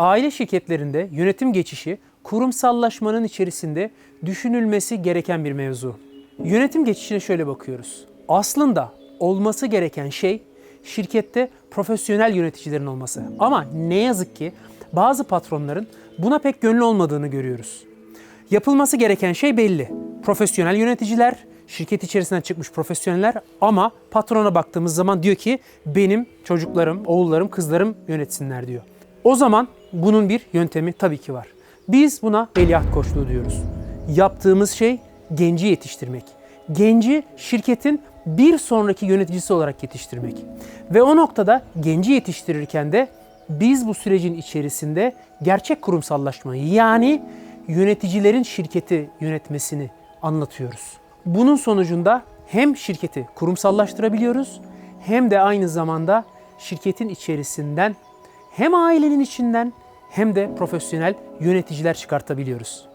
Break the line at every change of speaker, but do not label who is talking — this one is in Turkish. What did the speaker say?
Aile şirketlerinde yönetim geçişi kurumsallaşmanın içerisinde düşünülmesi gereken bir mevzu. Yönetim geçişine şöyle bakıyoruz. Aslında olması gereken şey şirkette profesyonel yöneticilerin olması. Ama ne yazık ki bazı patronların buna pek gönlü olmadığını görüyoruz. Yapılması gereken şey belli. Profesyonel yöneticiler, şirket içerisinden çıkmış profesyoneller ama patrona baktığımız zaman diyor ki benim çocuklarım, oğullarım, kızlarım yönetsinler diyor. O zaman bunun bir yöntemi tabii ki var. Biz buna veliaht koçluğu diyoruz. Yaptığımız şey genci yetiştirmek. Genci şirketin bir sonraki yöneticisi olarak yetiştirmek. Ve o noktada genci yetiştirirken de biz bu sürecin içerisinde gerçek kurumsallaşmayı yani yöneticilerin şirketi yönetmesini anlatıyoruz. Bunun sonucunda hem şirketi kurumsallaştırabiliyoruz hem de aynı zamanda şirketin içerisinden hem ailenin içinden hem de profesyonel yöneticiler çıkartabiliyoruz.